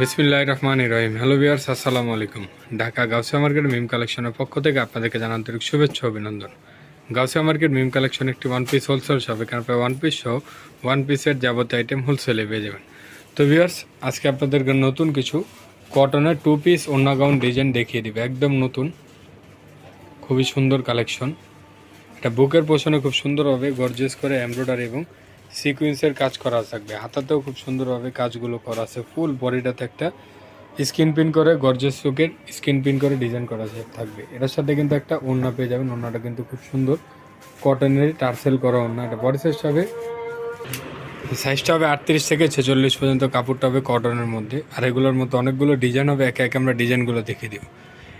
বিসমিল্লাহ রহমান রহিম হ্যালো বিয়ার্স আসসালামু আলাইকুম। ঢাকা গাউসিয়া মার্কেট মিম কালেকশনের পক্ষ থেকে আপনাদেরকে জানান আন্তরিক শুভেচ্ছা অভিনন্দন। গাউসিয়া মার্কেট মিম কালেকশন একটি ওয়ান পিস হোলসেল শপ এখানে প্রায় ওয়ান পিস সহ ওয়ান পিসের যাবতীয় আইটেম হোলসেলে পেয়ে যাবেন। তো বিয়ার্স আজকে আপনাদেরকে নতুন কিছু কটনের টু পিস ওন্না গাউন ডিজাইন দেখিয়ে দিবে। একদম নতুন, খুবই সুন্দর কালেকশন। এটা বুকের পোষণে খুব সুন্দরভাবে গর্জেস করে এমব্রয়ডারি এবং সিকুয়েন্সের কাজ করা থাকবে। হাতাতেও খুব সুন্দরভাবে কাজগুলো করা আছে। ফুল বডিটাতে একটা স্কিন প্রিন্ট করে গর্জিয়াস লুকের স্কিন পিন করে ডিজাইন করা থাকবে। এটার সাথে কিন্তু একটা ওড়না পেয়ে যাবেন। ওড়নাটা কিন্তু খুব সুন্দর। কটনের টার্সেল করা ওড়না। এটা বডি সাইজ হবে সাইজটা হবে আটত্রিশ থেকে ছেচল্লিশ পর্যন্ত। কাপড়টা হবে কটনের মধ্যে। আর এগুলোর মধ্যে অনেকগুলো ডিজাইন হবে। একে একে আমরা ডিজাইনগুলো দেখিয়ে দিব।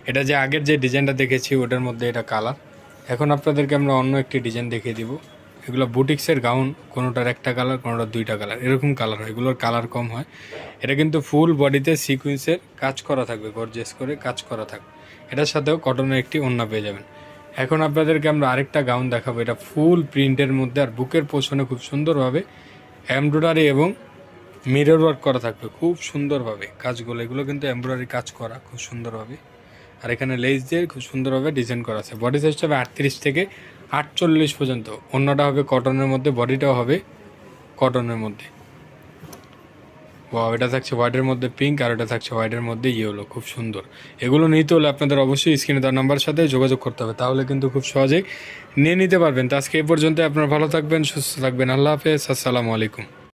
এটা যে আগের যে ডিজাইনটা দেখেছি, ওটার মধ্যে এটা কালার এখন আপনাদেরকে আমরা অন্য একটি ডিজাইন দেখিয়ে দিব। এগুলো বুটিক্সের গাউন, কোনোটার একটা কালার কোনোটার দুইটা কালার এরকম কালার হয়। এগুলোর কালার কম হয়। এটা কিন্তু ফুল বডিতে সিকুয়েন্সের কাজ করা থাকবে গর্জেস করে কাজ করা থাকবে। এটার সাথেও কটনের একটি ওড়না পেয়ে যাবেন। এখন আপনাদেরকে আমরা আরেকটা গাউন দেখাবো। এটা ফুল প্রিন্টের মধ্যে আর বুকের পোষণে খুব সুন্দরভাবে এমব্রয়ডারি এবং মিরর ওয়ার্ক করা থাকবে, খুব সুন্দরভাবে। কাজগুলো, এগুলো কিন্তু এমব্রয়ডারি কাজ করা, খুব সুন্দরভাবে। আর এখানে লেস দিয়ে খুব সুন্দরভাবে ডিজাইন করা আছে। বডি সাইজটা হবে আটত্রিশ থেকে আটচল্লিশ পর্যন্ত। অন্যটা হবে কটনের মধ্যে, বডিটাও হবে কটনের মধ্যে। ওয়াও এটা থাকছে হোয়াইটের মধ্যে পিঙ্ক আর এটা থাকছে হোয়াইটের মধ্যে ইয়েলো খুব সুন্দর। এগুলো নিতে হলে আপনাদের অবশ্যই স্ক্রিনে তার নাম্বার সাথে যোগাযোগ করতে হবে, তাহলে কিন্তু খুব সহজেই নিয়ে নিতে পারবেন। তো আজকে এ পর্যন্ত আপনারা ভালো থাকবেন, সুস্থ থাকবেন। আল্লাহ হাফেজ, আসসালামু আলাইকুম।